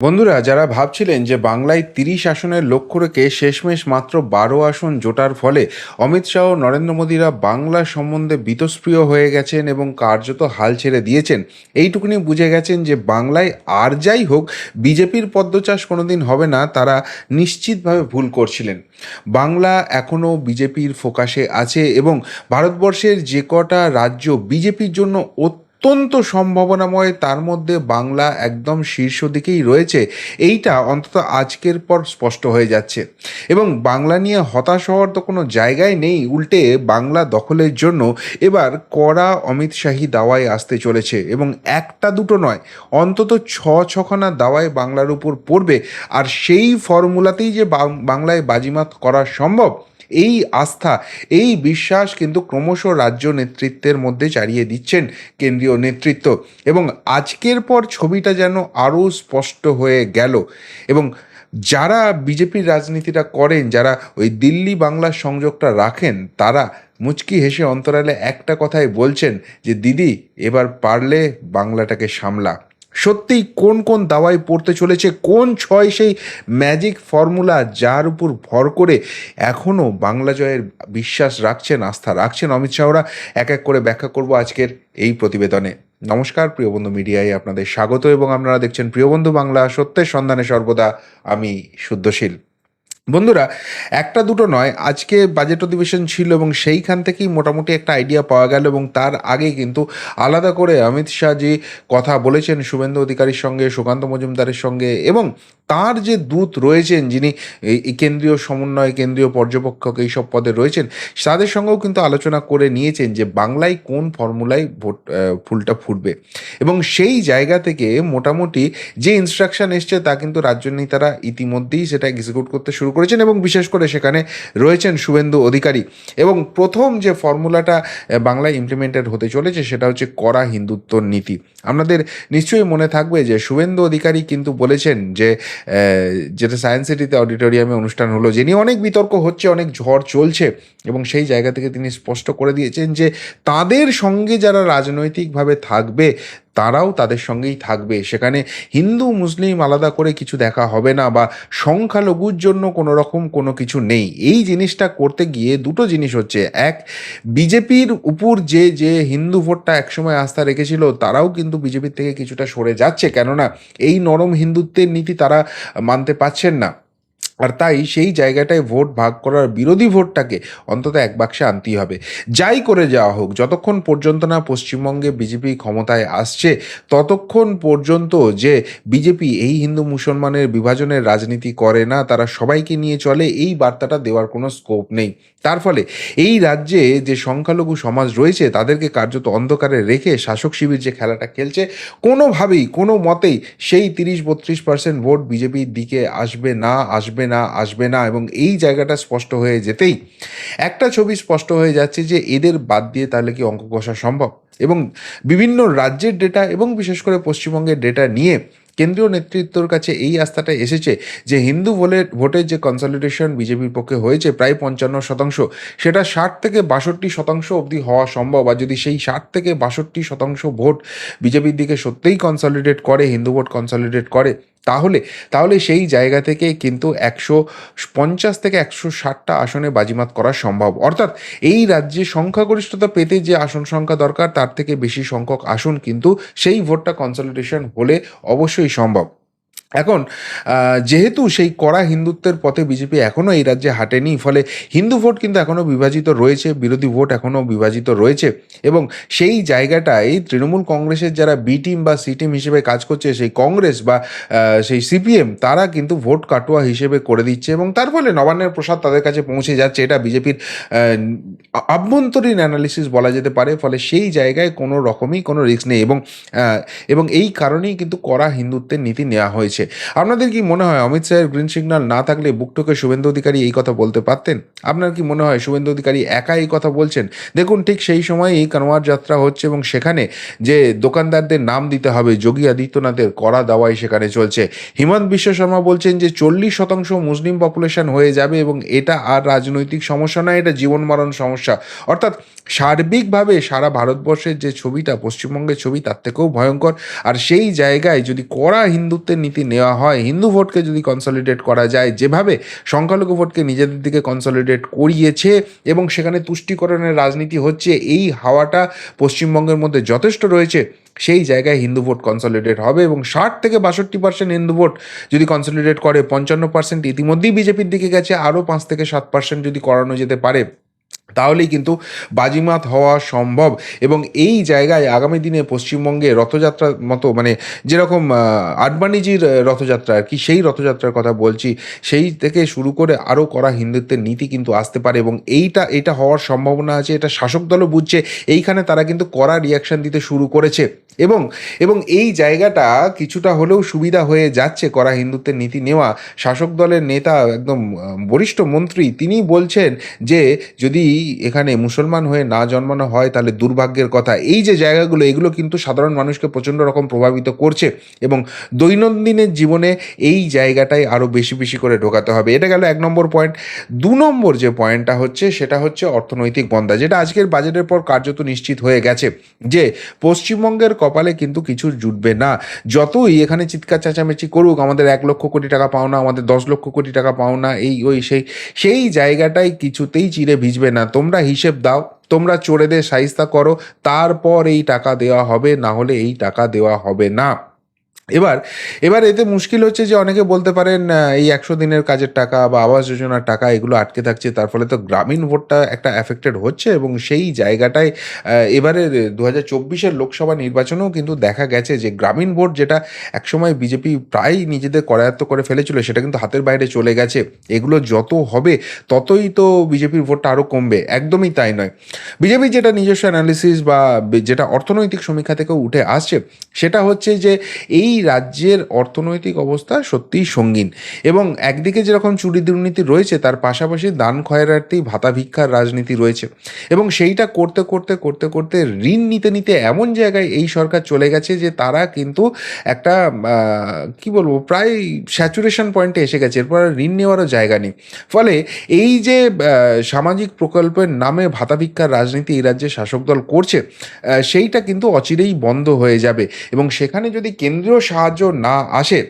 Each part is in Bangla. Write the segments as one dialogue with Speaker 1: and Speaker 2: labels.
Speaker 1: বন্ধুরা, যারা ভাবছিলেন যে বাংলায় তিরিশ আসনের লক্ষ্য রেখে শেষমেশ মাত্র বারো আসন জোটার ফলে অমিত শাহ নরেন্দ্র মোদীরা বাংলা সম্বন্ধে বীতস্প্রিয় হয়ে গেছেন এবং কার্যত হাল ছেড়ে দিয়েছেন, এইটুকুনি বুঝে গেছেন যে বাংলায় আর যাই হোক, বিজেপির পদ্মচাষ কোনোদিন হবে না, তারা নিশ্চিতভাবে ভুল করছিলেন। বাংলা এখনও বিজেপির ফোকাসে আছে এবং ভারতবর্ষের যে কটা রাজ্য বিজেপির জন্য অত্যন্ত সম্ভাবনাময়, তার মধ্যে বাংলা একদম শীর্ষ দিকেই রয়েছে। এইটা অন্তত আজকের পর স্পষ্ট হয়ে যাচ্ছে। এবং বাংলা নিয়ে হতাশ হওয়ার তো কোনো জায়গায় নেই, উল্টে বাংলা দখলের জন্য এবার কড়া অমিত শাহী দাওয়ায় আসতে চলেছে। এবং একটা দুটো নয়, অন্তত ছ ছখানা দাওয়ায় বাংলার উপর পড়বে। আর সেই ফর্মুলাতেই যে বাংলায় বাজিমাত করা সম্ভব এই আস্থা, এই বিশ্বাস কিন্তু ক্রমশ রাজ্য নেতৃত্বের মধ্যে চারিয়ে দিচ্ছেন কেন্দ্রীয় নেতৃত্ব। এবং আজকের পর ছবিটা যেন আরও স্পষ্ট হয়ে গেল। এবং যারা বিজেপির রাজনীতিটা করেন, যারা ওই দিল্লি বাংলার সংযোগটা রাখেন, তারা মুচকি হেসে অন্তরালে একটা কথাই বলছেন যে, দিদি, এবার পারলে বাংলাটাকে সামলা। সত্যিই কোন কোন দাওয়ায় পড়তে চলেছে, কোন ছয় সেই ম্যাজিক ফর্মুলা যার উপর ভর করে এখনও বাংলা জয়ের বিশ্বাস রাখছেন, আস্থা রাখছেন অমিত শাহরা, এক এক করে ব্যাখ্যা করব আজকের এই প্রতিবেদনে। নমস্কার, প্রিয় বন্ধু মিডিয়ায় আপনাদের স্বাগত এবং আপনারা দেখছেন প্রিয় বন্ধু বাংলা সত্যের সন্ধানে সর্বদা আমি শুদ্ধশীল। বন্ধুরা, একটা দুটো নয়, আজকে বাজেট অধিবেশন ছিল এবং সেইখান থেকেই মোটামুটি একটা আইডিয়া পাওয়া গেল এবং তার আগে কিন্তু আলাদা করে অমিত শাহ যে কথা বলেছেন শুভেন্দু অধিকারীর সঙ্গে, সুকান্ত মজুমদারের সঙ্গে এবং তার যে দূত রয়েছেন, যিনি এই কেন্দ্রীয় সমন্বয়, কেন্দ্রীয় পর্যবেক্ষক এইসব পদে রয়েছেন, তাদের সঙ্গেও কিন্তু আলোচনা করে নিয়েছেন যে বাংলায় কোন ফর্মুলায় ভোট ফুলটা ফুটবে। এবং সেই জায়গা থেকে মোটামুটি যে ইনস্ট্রাকশন এসছে, তা কিন্তু রাজ্য নেতারা ইতিমধ্যেই সেটা এক্সিকিউট করতে শুরু করেছেন এবং বিশেষ করে সেখানে রয়েছেন শুভেন্দু অধিকারী। এবং প্রথম যে ফর্মুলাটা বাংলায় ইমপ্লিমেন্টেড হতে চলেছে, সেটা হচ্ছে কড়া হিন্দুত্ব নীতি। আপনাদের নিশ্চয়ই মনে থাকবে যে শুভেন্দু অধিকারী কিন্তু বলেছেন যে যেটা সায়েন্স সিটিতে অডিটোরিয়ামে অনুষ্ঠান হলো, যে নিয়ে অনেক বিতর্ক হচ্ছে, অনেক ঝড় চলছে, এবং সেই জায়গা থেকে তিনি স্পষ্ট করে দিয়েছেন যে তাদের সঙ্গে যারা রাজনৈতিকভাবে থাকবে তারাও তাদের সঙ্গেই থাকবে। সেখানে হিন্দু, মুসলিম আলাদা করে কিছু দেখা হবে না বা সংখ্যালঘুর জন্য কোনো রকম কোনো কিছু নেই। এই জিনিসটা করতে গিয়ে দুটো জিনিস হচ্ছে। এক, বিজেপির উপর যে যে হিন্দু ভোটটা একসময় আস্থা রেখেছিল, তারাও কিন্তু বিজেপির থেকে কিছুটা সরে যাচ্ছে। কেননা এই নরম হিন্দুত্বের নীতি তারা মানতে পারছেন না। আর তাই সেই জায়গাটায় ভোট ভাগ করার বিরোধী ভোটটাকে অন্তত এক বাক্সে আনতেই হবে। যাই করে যাওয়া হোক, যতক্ষণ পর্যন্ত না পশ্চিমবঙ্গে বিজেপি ক্ষমতায় আসছে, ততক্ষণ পর্যন্ত যে বিজেপি এই হিন্দু মুসলমানের বিভাজনের রাজনীতি করে না, তারা সবাইকে নিয়ে চলে, এই বার্তাটা দেওয়ার কোনো স্কোপ নেই। তার ফলে এই রাজ্যে যে সংখ্যালঘু সমাজ রয়েছে, তাদেরকে কার্যত অন্ধকারে রেখে শাসক শিবির যে খেলাটা খেলছে, কোনোভাবেই, কোনো মতেই সেই তিরিশ বত্রিশ পার্সেন্ট ভোট বিজেপির দিকে আসবে না, আসবে না, আসবে না এবং এই জায়গাটা স্পষ্ট হয়ে যেতেই একটা ছবি স্পষ্ট হয়ে যাচ্ছে যে এদের বাদ দিয়ে তাহলে কি অঙ্ক কষা সম্ভব? এবং বিভিন্ন রাজ্যের ডেটা এবং বিশেষ করে পশ্চিমবঙ্গের ডেটা নিয়ে কেন্দ্রীয় নেতৃত্বর কাছে এই আস্থাটা এসেছে যে হিন্দু ভোটের ভোটের যে কনসলিডেশন বিজেপির পক্ষে হয়েছে প্রায় পঞ্চান্ন শতাংশ, সেটা ষাট থেকে বাষট্টি শতাংশ অবধি হওয়া সম্ভব। আর যদি সেই ষাট থেকে বাষট্টি শতাংশ ভোট বিজেপির দিকে সত্যিই কনসলিডেট করে, হিন্দু ভোট কনসলিডেট করে তাহলে তাহলে সেই জায়গা থেকে কিন্তু একশো পঞ্চাশ থেকে একশো ষাটটা আসনে বাজিমাত করা সম্ভব। অর্থাৎ এই রাজ্যে সংখ্যাগরিষ্ঠতা পেতে যে আসন সংখ্যা দরকার, তার থেকে বেশি সংখ্যক আসন কিন্তু সেই ভোটটা কনসলিডেশন হলে অবশ্যই সম্ভব। এখন যেহেতু সেই কড়া হিন্দুত্বের পথে বিজেপি এখনও এই রাজ্যে হাঁটেনি, ফলে হিন্দু ভোট কিন্তু এখনও বিভাজিত রয়েছে, বিরোধী ভোট এখনও বিভাজিত রয়েছে এবং সেই জায়গাটায় তৃণমূল কংগ্রেসের যারা বি টিম বা সি টিম হিসেবে কাজ করছে, সেই কংগ্রেস বা সেই সিপিএম তারা কিন্তু ভোট কাটোয়া হিসেবে করে দিচ্ছে এবং তার ফলে নবান্নের প্রসাদ তাদের কাছে পৌঁছে যাচ্ছে। এটা বিজেপির আভ্যন্তরীণ অ্যানালিসিস বলা যেতে পারে, ফলে সেই জায়গায় কোনো রকমই কোনো রিস্ক নেই এবং এবং এই কারণেই কিন্তু কড়া হিন্দুত্বের নীতি নেওয়া হয়েছে। আপনাদের কি মনে হয় অমিত শাহের গ্রিন সিগন্যাল না থাকলে বুকটোকে শুভেন্দু অধিকারী এই কথা বলতে পারতেন? আপনার কি মনে হয় শুভেন্দু অধিকারী একা এই কথা বলছেন? দেখুন, ঠিক সেই সময়ই কানোয়ার যাত্রা হচ্ছে এবং সেখানে যে দোকানদারদের নাম দিতে হবে, যোগী আদিত্যনাথের কড়া দাওয়াই সেখানে চলছে। হিমন্ত বিশ্ব শর্মা বলছেন যে চল্লিশ শতাংশ মুসলিম পপুলেশন হয়ে যাবে এবং এটা আর রাজনৈতিক সমস্যা নয়, এটা জীবন মরণ সমস্যা। অর্থাৎ সার্বিকভাবে সারা ভারতবর্ষের যে ছবিটা, পশ্চিমবঙ্গের ছবি, তার থেকেও ভয়ঙ্কর। আর সেই জায়গায় যদি কড়া হিন্দুত্বের নীতি নেওয়া হয়, হিন্দু ভোটকে যদি কনসলিডেট করা যায়, যেভাবে সংখ্যালঘু ভোটকে নিজেদের দিকে কনসলিডেট করিয়েছে এবং সেখানে তুষ্টিকরণের রাজনীতি হচ্ছে, এই হাওয়াটা পশ্চিমবঙ্গের মধ্যে যথেষ্ট রয়েছে, সেই জায়গায় হিন্দু ভোট কনসলিডেট হবে এবং ষাট থেকে বাষট্টি পার্সেন্ট হিন্দু ভোট যদি কনসলিডেট করে, পঞ্চান্ন পার্সেন্ট ইতিমধ্যেই বিজেপির দিকে গেছে, আরও পাঁচ থেকে সাত পার্সেন্ট যদি করানো যেতে পারে। তাহলেই কিন্তু বাজিমাত হওয়া সম্ভব। এবং এই জায়গায় আগামী দিনে পশ্চিমবঙ্গে রথযাত্রার মতো মানে যেরকম আডবাণীজির রথযাত্রা আর কি, সেই রথযাত্রার কথা বলছি, সেই থেকে শুরু করে আরও করা হিন্দুত্বের নীতি কিন্তু আসতে পারে এবং এইটা, এটা হওয়ার সম্ভাবনা আছে, এটা শাসক দলও বুঝছে, এইখানে তারা কিন্তু কড়া রিয়াকশান দিতে শুরু করেছে। এবং এবং এই জায়গাটা কিছুটা হলেও সুবিধা হয়ে যাচ্ছে করা হিন্দুত্বের নীতি নেওয়া। শাসক দলের নেতা একদম বরিষ্ঠ মন্ত্রী তিনি বলছেন যে যদি এখানে মুসলমান হয়ে না জন্মানো হয়, তাহলে দুর্ভাগ্যের কথা। এই যে জায়গাগুলো, এগুলো কিন্তু সাধারণ মানুষকে প্রচণ্ড রকম প্রভাবিত করছে এবং দৈনন্দিনের জীবনে এই জায়গাটাই আরও বেশি বেশি করে ঢোকাতে হবে। এটা গেল এক নম্বর পয়েন্ট দু নম্বর যে পয়েন্টটা হচ্ছে, সেটা হচ্ছে অর্থনৈতিক বন্ধা, যেটা আজকের বাজেটের পর কার্যত নিশ্চিত হয়ে গেছে যে পশ্চিমবঙ্গের কপালে কিন্তু কিছু জুটবে না। যতই এখানে চিৎকার চেঁচামেচি করুক, আমাদের এক লক্ষ কোটি টাকা পাওনা আমাদের দশ লক্ষ কোটি টাকা পাওনা এই ওই সেই সেই জায়গাটাই কিছুতেই চিরে ভিজবে না। তোমরা হিসেব দাও, তোমরা চোরেদের সাইস্তা করো, তারপর এই টাকা দেওয়া হবে, না হলে এই টাকা দেওয়া হবে না। এবার এবার এতে মুশকিল হচ্ছে যে অনেকে বলতে পারেন এই একশো দিনের কাজের টাকা বা আবাস যোজনার টাকা এগুলো আটকে থাকছে, তার ফলে তো গ্রামীণ ভোটটা একটা অ্যাফেক্টেড হচ্ছে এবং সেই জায়গাটায় এবারে দু হাজার চব্বিশের লোকসভা নির্বাচনেও কিন্তু দেখা গেছে যে গ্রামীণ ভোট যেটা একসময় বিজেপি প্রায় নিজেদের করায়ত্ত করে ফেলেছিল, সেটা কিন্তু হাতের বাইরে চলে গেছে। এগুলো যত হবে, ততই তো বিজেপির ভোটটা আরও কমবে। একদমই তাই নয়। বিজেপি যেটা নিজস্ব অ্যানালিসিস বা, যেটা অর্থনৈতিক সমীক্ষা থেকেও উঠে আসছে, সেটা হচ্ছে যে এই রাজ্যের অর্থনৈতিক অবস্থা সত্যিই সঙ্গীন। এবং একদিকে যেরকম চুরি দুর্নীতি রয়েছে, তার পাশাপাশি দান খয়রার্থী ভাতা ভিক্ষার রাজনীতি রয়েছে। এবং সেইটা করতে করতে করতে করতে ঋণ নিতে নিতে এমন জায়গায় এই সরকার চলে গেছে যে তারা কিন্তু একটা কি বলব, প্রায় স্যাচুরেশন পয়েন্টে এসে গেছে। এরপর ঋণ নেওয়ারও জায়গা নেই। ফলে এই যে সামাজিক প্রকল্পের নামে ভাতা ভিক্ষার রাজনীতি এই রাজ্যে শাসক দল করছে সেইটা কিন্তু অচিরেই বন্ধ হয়ে যাবে। এবং সেখানে যদি কেন্দ্রীয় সাহায্য না আসে,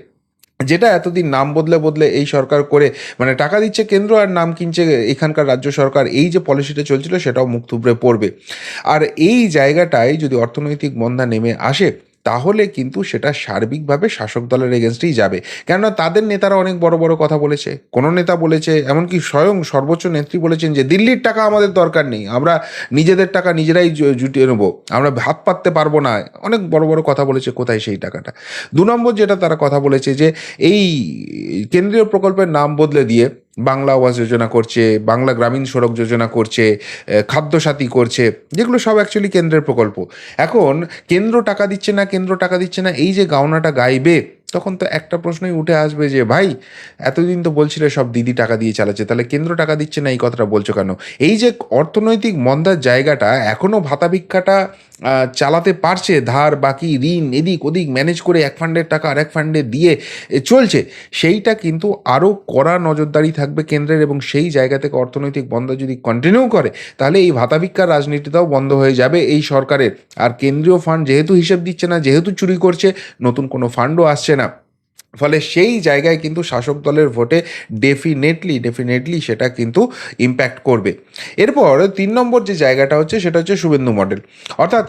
Speaker 1: যেটা এতদিন নাম বদলে বদলে এই সরকার করে মানে টাকা দিচ্ছে কেন্দ্র আর নাম কিনছে এখানকার রাজ্য সরকার, এই যে পলিসিটা চলছিল সেটাও মুখ থুবড়ে পড়বে। আর এই জায়গাটায় যদি অর্থনৈতিক মন্দা নেমে আসে তাহলে কিন্তু সেটা সার্বিকভাবে শাসক দলের এগেনস্টেই যাবে। কেননা তাদের নেতারা অনেক বড় বড় কথা বলেছে। কোনো নেতা বলেছে, এমনকি স্বয়ং সর্বোচ্চ নেত্রী বলেছেন যে, দিল্লির টাকা আমাদের দরকার নেই, আমরা নিজেদের টাকা নিজেরাই জুটিয়ে নেব, আমরা হাত পাততে পারব না। অনেক বড় বড় কথা বলেছে, কোথায় সেই টাকাটা? দু নম্বর যেটা তারা কথা বলেছে যে, এই কেন্দ্রীয় প্রকল্পের নাম বদলে দিয়ে বাংলা আবাস যোজনা করছে, বাংলা গ্রামীণ সড়ক যোজনা করছে খাদ্যসাথী করছে, যেগুলো সব অ্যাকচুয়ালি কেন্দ্রের প্রকল্প। এখন কেন্দ্র টাকা দিচ্ছে না, কেন্দ্র টাকা দিচ্ছে না, এই যে গাওনাটা গাইবে তখন তো একটা প্রশ্নই উঠে আসবে যে, ভাই, এতদিন তো বলছিলে সব দিদি টাকা দিয়ে চালাচ্ছে, তাহলে কেন্দ্র টাকা দিচ্ছে না, এই কথাটা বলছো কেন? এই যে অর্থনৈতিক মন্দার জায়গাটা এখনও ভাতা ভিক্ষাটা চালাতে পারছে, ধার, বাকি, ঋণ, এদিক ওদিক ম্যানেজ করে এক ফান্ডের টাকা আর এক ফান্ডে দিয়ে চলছে। সেইটা কিন্তু আরও কড়া নজরদারি থাকবে কেন্দ্রের এবং সেই জায়গা থেকে অর্থনৈতিক বন্ধ যদি কন্টিনিউ করে, তাহলে এই ভাতা ভিক্ষার রাজনীতিটাও বন্ধ হয়ে যাবে এই সরকারের। আর কেন্দ্রীয় ফান্ড যেহেতু হিসেব দিচ্ছে না, যেহেতু চুরি করছে, নতুন কোনো ফান্ডও আসছে ফলে সেই জায়গায় কিন্তু শাসক দলের ভোটে ডেফিনেটলি ডেফিনেটলি সেটা কিন্তু ইম্প্যাক্ট করবে। এরপর তিন নম্বর যে জায়গাটা হচ্ছে, সেটা হচ্ছে শুভেন্দু মডেল। অর্থাৎ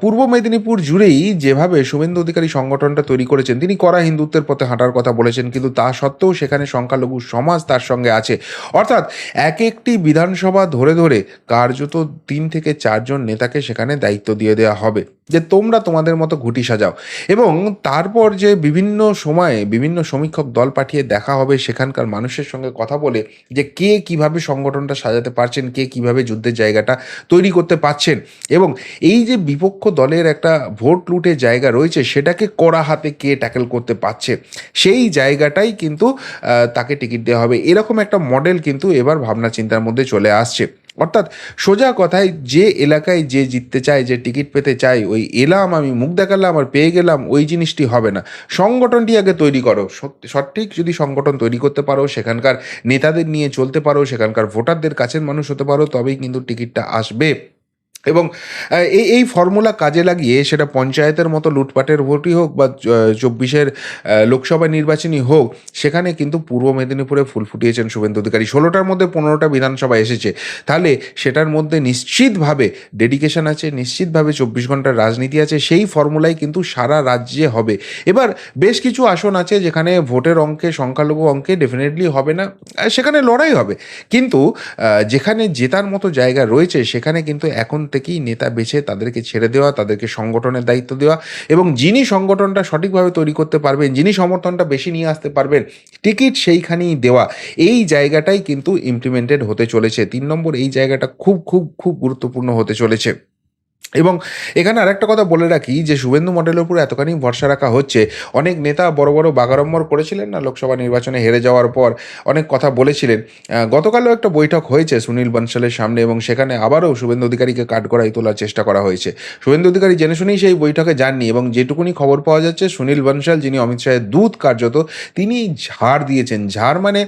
Speaker 1: পূর্ব মেদিনীপুর জুড়েই যেভাবে শুভেন্দু অধিকারী সংগঠনটা তৈরি করেছেন, তিনি কড়া হিন্দুত্বের পথে হাঁটার কথা বলেছেন, কিন্তু তা সত্ত্বেও সেখানে সংখ্যালঘু সমাজ তার সঙ্গে আছে। অর্থাৎ, এক একটি বিধানসভা ধরে ধরে কার্যত তিন থেকে চারজন নেতাকে সেখানে দায়িত্ব দিয়ে দেওয়া হবে। যে তোমরা তোমাদের মতো ঘুটি সাজাও। এবং তারপর যে বিভিন্ন সময়ে বিভিন্ন সমীক্ষক দল পাঠিয়ে দেখা হবে, সেখানকার মানুষের সঙ্গে কথা বলে যে কে কীভাবে সংগঠনটা সাজাতে পারছেন, কে কীভাবে যুদ্ধের জায়গাটা তৈরি করতে পারছেন। এবং এই যে বিপক্ষ দলের একটা ভোট লুটের জায়গা রয়েছে, সেটাকে কড়া হাতে কে ট্যাকেল করতে পারছে, সেই জায়গাটাই কিন্তু তাকে টিকিট দেওয়া হবে। এরকম একটা মডেল কিন্তু এবার ভাবনা চিন্তার মধ্যে চলে আসছে। অর্থাৎ সোজা কথায় যে এলাকায় যে জিততে চায়, যে টিকিট পেতে চায়, ওই এলাম আমি, মুখ দেখালাম আর পেয়ে গেলাম, ওই জিনিসটি হবে না। সংগঠনটি আগে তৈরি করো। সঠিক যদি সংগঠন তৈরি করতে পারো, সেখানকার নেতাদের নিয়ে চলতে পারো, সেখানকার ভোটারদের কাছের মানুষ হতে পারো, তবেই কিন্তু টিকিটটা আসবে। এবং এই এই ফর্মুলা কাজে লাগিয়ে সেটা পঞ্চায়েতের মতো লুটপাটের ভোটই হোক বা চব্বিশের লোকসভা নির্বাচনই হোক, সেখানে কিন্তু পূর্ব মেদিনীপুরে ফুল ফুটিয়েছেন শুভেন্দু অধিকারী। ষোলোটার মধ্যে পনেরোটা বিধানসভা এসেছে। তাহলে সেটার মধ্যে নিশ্চিতভাবে ডেডিকেশন আছে, নিশ্চিতভাবে চব্বিশ ঘণ্টার রাজনীতি আছে, সেই ফর্মুলাই কিন্তু সারা রাজ্যে হবে। এবার বেশ কিছু আসন আছে যেখানে ভোটের অঙ্কে, সংখ্যালঘু অঙ্কে ডেফিনেটলি হবে না সেখানে লড়াই হবে। কিন্তু যেখানে জেতার মতো জায়গা রয়েছে, সেখানে কিন্তু এখন থেকেই নেতা বেছে তাদেরকে ছেড়ে দেওয়া, তাদেরকে সংগঠনের দায়িত্ব দেওয়া এবং যিনি সংগঠনটা সঠিকভাবে তৈরি করতে পারবেন, যিনি সমর্থনটা বেশি নিয়ে আসতে পারবেন, টিকিট সেইখানেই দেওয়া। এই জায়গাটাই কিন্তু ইমপ্লিমেন্টেড হতে চলেছে। তিন নম্বর এই জায়গাটা খুব খুব খুব গুরুত্বপূর্ণ হতে চলেছে। এবং এখানে আরেকটা কথা বলে রাখি যে শুভেন্দু মডেলের উপর এতখানি ভরসা রাখা হচ্ছে। অনেক নেতা বড় বড় বাগাড়ম্বর করেছিলেন না লোকসভা নির্বাচনে হেরে যাওয়ার পর অনেক কথা বলেছিলেন। গতকালও একটা বৈঠক হয়েছে সুনীল বনশালের সামনে এবং সেখানে আবারও শুভেন্দু অধিকারীকে কাঠগড়াই তোলার চেষ্টা করা হয়েছে। শুভেন্দু অধিকারী জেনে শুনেই সেই বৈঠকে যাননি এবং যেটুকুনি খবর পাওয়া যাচ্ছে সুনীল বনশাল যিনি অমিত শাহের দূত কার্যত, তিনি ঝাড় দিয়েছেন। ঝাড় মানে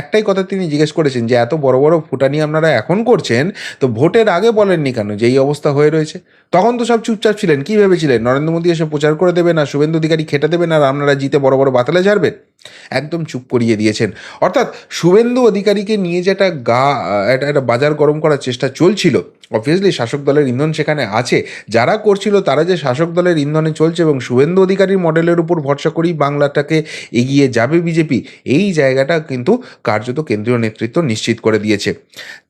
Speaker 1: একটাই কথা তিনি জিজ্ঞেস করেছেন যে, এত বড় বড় ফুটানি আপনারা এখন করছেন? তো ভোটের আগে বলেননি কেন? যে এই অবস্থা হয়ে রয়েছে। তখন তো সব চুপচাপ ছিলেন। কি ভেবেছিলেন? নরেন্দ্র মোদী এসে প্রচার করে দেবে না? শুভেন্দু অধিকারী খেটে দেবেন আর আপনারা জিতে বড় বড় বাতালে ঝাড়বেন একদম চুপ করিয়ে দিয়েছেন। অর্থাৎ শুভেন্দু অধিকারীকে নিয়ে যে একটা গা, একটা একটা বাজার গরম করার চেষ্টা চলছিল অবভিয়াসলি শাসক দলের ইন্ধন সেখানে আছে। যারা করছিল তারা যে শাসক দলের ইন্ধনে চলছে এবং শুভেন্দু অধিকারীর মডেলের উপর ভরসা করেই বাংলাটাকে এগিয়ে যাবে বিজেপি, এই জায়গাটা কিন্তু কার্যত কেন্দ্রীয় নেতৃত্ব নিশ্চিত করে দিয়েছে।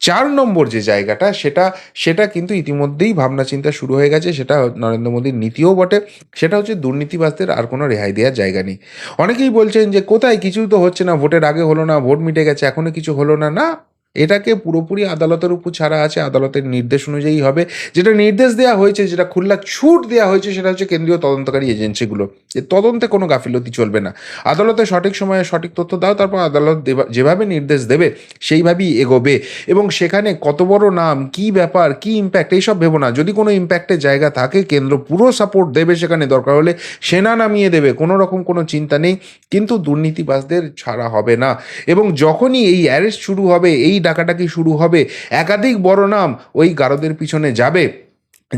Speaker 1: চার নম্বর যে জায়গাটা, সেটা সেটা কিন্তু ইতিমধ্যেই ভাবনা চিন্তা শুরু হয়ে গেছে, সেটা নরেন্দ্র মোদীর নীতিও বটে, সেটা হচ্ছে দুর্নীতিবাজদের আর কোনো রেহাই দেওয়ার জায়গা নেই। অনেকেই বলছেন যে কোথায়? কিছুই তো হচ্ছে না, ভোটের আগে হলো না, ভোট মিটে গেছে, এখনও কিছু হলো না না? এটাকে পুরোপুরি আদালতের উপর ছাড়া আছে, আদালতের নির্দেশ অনুযায়ী হবে। যেটা নির্দেশ দেওয়া হয়েছে, যেটা খুল্লা ছুট দেওয়া হয়েছে, সেটা হচ্ছে কেন্দ্রীয় তদন্তকারী এজেন্সিগুলো। যে তদন্তে কোনো গাফিলতি চলবে না। আদালতে সঠিক সময়ে সঠিক তথ্য দাও, তারপর আদালত যেভাবে নির্দেশ দেবে, সেইভাবেই এগোবে। এবং সেখানে কত বড় নাম, কি ব্যাপার, কি ইম্প্যাক্ট এইসব ভেবো না। যদি কোনো ইম্প্যাক্টের জায়গা থাকে, কেন্দ্র পুরো সাপোর্ট দেবে সেখানে দরকার হলে সেনা নামিয়ে দেবে, কোনো রকম কোনো চিন্তা নেই। কিন্তু দুর্নীতিবাজদের ছাড়া হবে না। এবং যখনই এই অ্যারেস্ট শুরু হবে, এই ডাকাডাকি শুরু হবে। একাধিক বড় নাম ওই গারদের পিছনে যাবে।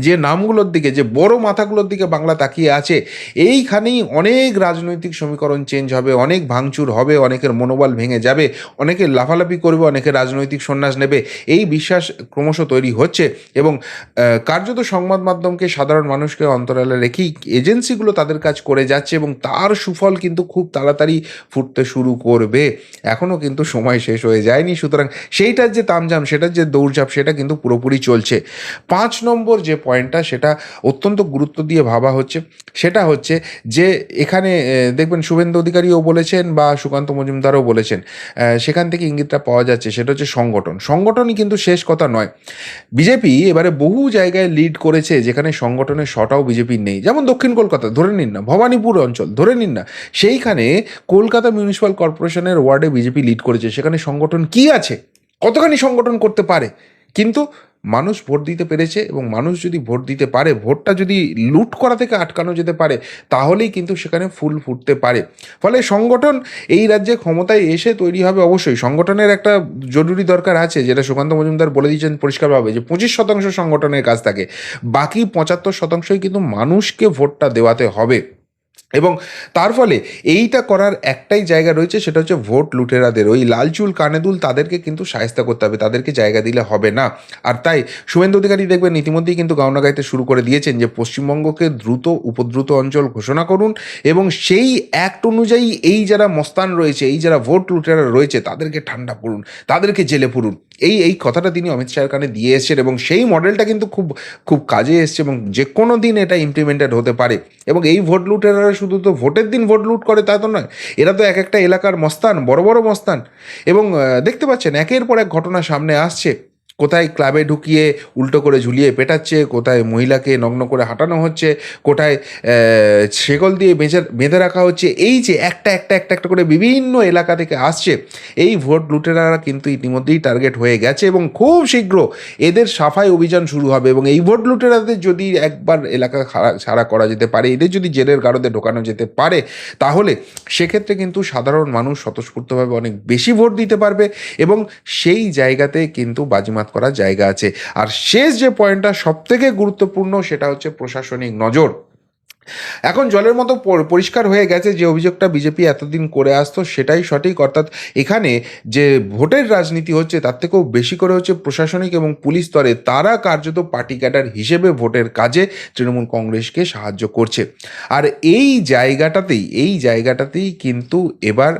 Speaker 1: যে নামগুলোর দিকে, যে বড় মাথাগুলোর দিকে বাংলা তাকিয়ে আছে, এইখানেই অনেক রাজনৈতিক সমীকরণ চেঞ্জ হবে, অনেক ভাঙচুর হবে, অনেকের মনোবল ভেঙে যাবে, অনেকে লাফালাফি করবে, অনেকে রাজনৈতিক সন্ন্যাস নেবে। এই বিশ্বাস ক্রমশ তৈরি হচ্ছে এবং কার্যত সংবাদ মাধ্যমকে সাধারণ মানুষকে অন্তরালে রেখেই এজেন্সিগুলো তাদের কাজ করে যাচ্ছে এবং তার সুফল কিন্তু খুব তাড়াতাড়ি ফুটতে শুরু করবে। এখনও কিন্তু সময় শেষ হয়ে যায়নি, সুতরাং সেইটার যে তামজাম সেটার যে দৌড়ঝাঁপ, সেটা কিন্তু পুরোপুরি চলছে। পাঁচ নম্বর যে পয়েন্টটা সেটা অত্যন্ত গুরুত্ব দিয়ে ভাবা হচ্ছে। সেটা হচ্ছে যে এখানে দেখবেন শুভেন্দু অধিকারীও বলেছেন বা সুকান্ত মজুমদারও বলেছেন সেখান থেকে ইঙ্গিতটা পাওয়া যাচ্ছে, সেটা হচ্ছে সংগঠন। সংগঠনই কিন্তু শেষ কথা নয়। বিজেপি এবারে বহু জায়গায় লিড করেছে যেখানে সংগঠনের শটাও বিজেপির নেই। যেমন দক্ষিণ কলকাতা, ধরে নিন না, ভবানীপুর অঞ্চল, ধরে নিন না, সেইখানে কলকাতা মিউনিসিপ্যাল কর্পোরেশনের ওয়ার্ডে বিজেপি লিড করেছে। সেখানে সংগঠন কি আছে? কতখানি সংগঠন করতে পারে? কিন্তু মানুষ ভোট দিতে পেরেছে এবং মানুষ যদি ভোট দিতে পারে, ভোটটা যদি লুট করা থেকে আটকানো যেতে পারে, তাহলেই কিন্তু সেখানে ফুল ফুটতে পারে। ফলে সংগঠন এই রাজ্যে ক্ষমতায় এসে তৈরি হবে অবশ্যই। সংগঠনের একটা জরুরি দরকার আছে, যেটা সুকান্ত মজুমদার বলে দিয়েছেন পরিষ্কারভাবে, যে পঁচিশ শতাংশ সংগঠনের কাজ থাকে। বাকি পঁচাত্তর শতাংশই কিন্তু মানুষকে ভোটটা দেওয়াতে হবে। এবং তার ফলে এইটা করার একটাই জায়গা রয়েছে, সেটা হচ্ছে ভোট লুটেরাদের। ওই লালচুল কানেদুল তাদেরকে কিন্তু সায়স্তা করতে হবে, তাদেরকে জায়গা দিলে হবে না। আর তাই শুভেন্দু অধিকারী দেখবেন, ইতিমধ্যেই কিন্তু গাওনা গাইতে শুরু করে দিয়েছেন যে, পশ্চিমবঙ্গকে দ্রুত, উপদ্রুত অঞ্চল ঘোষণা করুন এবং সেই অ্যাক্ট অনুযায়ী এই যারা মস্তান রয়েছে, এই যারা ভোট লুটেরা রয়েছে, তাদেরকে ঠান্ডা পড়ুন তাদেরকে জেলে পুরুন। এই এই কথাটা তিনি অমিত শাহের কানে দিয়ে এসছেন এবং সেই মডেলটা কিন্তু খুব খুব কাজে এসছে এবং যে কোনো দিন এটা ইমপ্লিমেন্টেড হতে পারে। এবং এই ভোট লুটেরা শুধু তো ভোটের দিন ভোট লুট করে তা তো নয়, এরা তো এক একটা এলাকার মস্তান, বড় বড় মস্তান। এবং দেখতে পাচ্ছেন, একের পর এক ঘটনা সামনে আসছে। কোথায় ক্লাবে ঢুকিয়ে উল্টো করে ঝুলিয়ে পেটাচ্ছে, কোথায় মহিলাকে নগ্ন করে হাঁটানো হচ্ছে, কোথায় শেকল দিয়ে বেঁচে, বেঁধে রাখা হচ্ছে, এই যে একটা একটা একটা একটা করে বিভিন্ন এলাকা থেকে আসছে, এই ভোট লুটেরারা কিন্তু ইতিমধ্যেই টার্গেট হয়ে গেছে এবং খুব শীঘ্র এদের সাফাই অভিযান শুরু হবে এবং এই ভোট লুটেরাদের যদি একবার এলাকা ছাড়া করা যেতে পারে, এদের যদি জেলের গারদে ঢোকানো যেতে পারে, তাহলে সেক্ষেত্রে কিন্তু সাধারণ মানুষ স্বতঃস্ফূর্তভাবে অনেক বেশি ভোট দিতে পারবে এবং সেই জায়গাতে কিন্তু বাজিমাত তৎপরনাথ করার জায়গা আছে। আর শেষ যে পয়েন্টটা সবথেকে গুরুত্বপূর্ণ সেটা হচ্ছে প্রশাসনিক নজর। এখন জলের মতো পরিষ্কার হয়ে গেছে যে অভিযোগটা বিজেপি এতদিন করে আসতো, সেটাই সঠিক। অর্থাৎ এখানে যে ভোটের রাজনীতি হচ্ছে, তার থেকেও বেশি করে হচ্ছে প্রশাসনিক এবং পুলিশ স্তরে তারা কার্যত পার্টি ক্যাডার হিসেবে ভোটের কাজে তৃণমূল কংগ্রেসকে সাহায্য করছে। আর এই জায়গাটাতেই এই জায়গাটাতেই কিন্তু এবার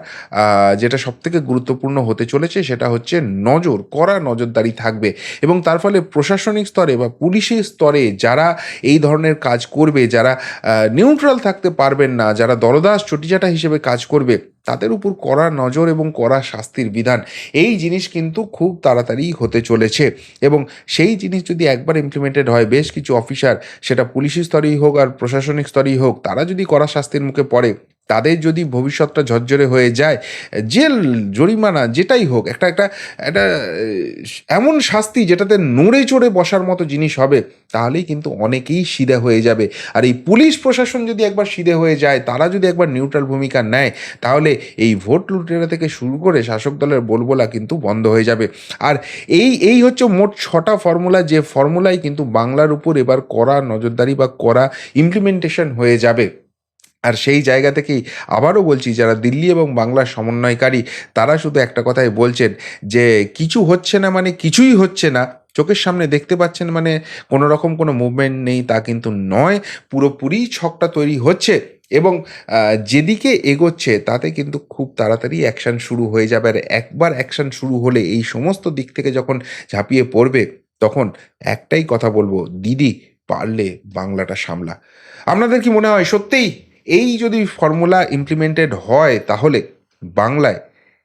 Speaker 1: যেটা সবথেকে গুরুত্বপূর্ণ হতে চলেছে সেটা হচ্ছে নজর, কড়া নজরদারি থাকবে। এবং তার ফলে প্রশাসনিক স্তরে বা পুলিশের স্তরে যারা এই ধরনের কাজ করবে, যারা নিউট্রাল থাকতে পারবেন না। যারা দলদাস, চটিচাটা হিসেবে কাজ করবে, তাদের উপর কড়া নজর এবং কড়া শাস্তির বিধান। এই জিনিস কিন্তু খুব তাড়াতাড়ি হতে চলেছে এবং সেই জিনিস যদি একবার ইমপ্লিমেন্টেড হয়, বেশ কিছু অফিসার সেটা পুলিশ স্তরেই হোক আর প্রশাসনিক স্তরেই হোক, তারা যদি কড়া শাস্তির মুখে পড়ে তাদের যদি ভবিষ্যৎটা ঝরঝরে হয়ে যায়, জেল, জরিমানা, যেটাই হোক, একটা একটা একটা এমন শাস্তি যেটাতে নড়ে চড়ে বসার মতো জিনিস হবে, তাহলেই কিন্তু অনেকেই সিধে হয়ে যাবে। আর এই পুলিশ প্রশাসন যদি একবার সিধে হয়ে যায়, তারা যদি একবার নিউট্রাল ভূমিকা নেয়, তাহলে এই ভোট লুটেরা থেকে শুরু করে শাসক দলের বলবোলা কিন্তু বন্ধ হয়ে যাবে। আর এই এই হচ্ছে মোট ছটা ফর্মুলা, যে ফর্মুলাই কিন্তু বাংলার উপর এবার কড়া নজরদারি বা কড়া ইমপ্লিমেন্টেশন হয়ে যাবে। আর সেই জায়গা থেকেই আবারও বলছি, যারা দিল্লি এবং বাংলার সমন্বয়কারী, তারা শুধু একটা কথাই বলছেন যে, কিছু হচ্ছে না মানে কিছুই হচ্ছে না। চোখের সামনে দেখতে পাচ্ছেন মানে কোনো রকম কোনো মুভমেন্ট নেই, তা কিন্তু নয়। পুরোপুরি ছকটা তৈরি হচ্ছে এবং যেদিকে এগোচ্ছে, তাতে কিন্তু খুব তাড়াতাড়ি অ্যাকশন শুরু হয়ে যাবে। আর একবার অ্যাকশন শুরু হলে এই সমস্ত দিক থেকে যখন ঝাঁপিয়ে পড়বে, তখন একটাই কথা বলব, দিদি, পারলে বাংলাটা সামলা। আপনাদের কি মনে হয় সত্যিই? এই যদি ফর্মুলা ইমপ্লিমেন্টেড হয়, তাহলে বাংলায়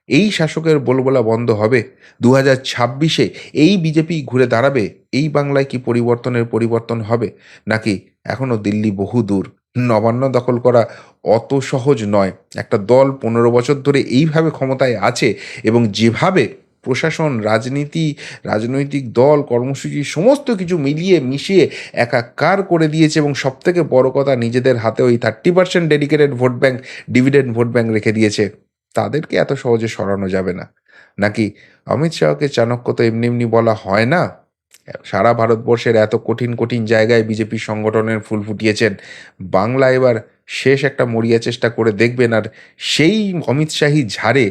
Speaker 1: এই শাসকের বলবলা বন্ধ হবে। দু হাজার ছাব্বিশে এই বিজেপি ঘুরে দাঁড়াবে, এই বাংলায় কি পরিবর্তনের পরিবর্তন হবে? নাকি এখনও দিল্লি বহু দূর নবান্ন দখল করা অত সহজ নয়। একটা দল পনেরো বছর ধরে এইভাবে ক্ষমতায় আছে এবং যেভাবে প্রশাসন, রাজনীতি, রাজনৈতিক দল, কর্মসূচি, সমস্ত কিছু মিলিয়ে মিশিয়ে একাকার করে দিয়েছে এবং সবথেকে বড় কথা নিজেদের হাতে ওই thirty percent dedicated vote bank dividend vote bank রেখে দিয়েছে। তাদেরকে এত সহজে সরানো যাবে না। নাকি অমিত শাহকে চাণক্য তো এমনি এমনি বলা হয় না? সারা ভারতবর্ষের এত কঠিন কঠিন জায়গায় বিজেপি সংগঠনের ফুল ফুটিয়েছেন। বাংলা এবার শেষ একটা মরিয়া চেষ্টা করে দেখবেন আর সেই অমিত শাহী ঝাড়ে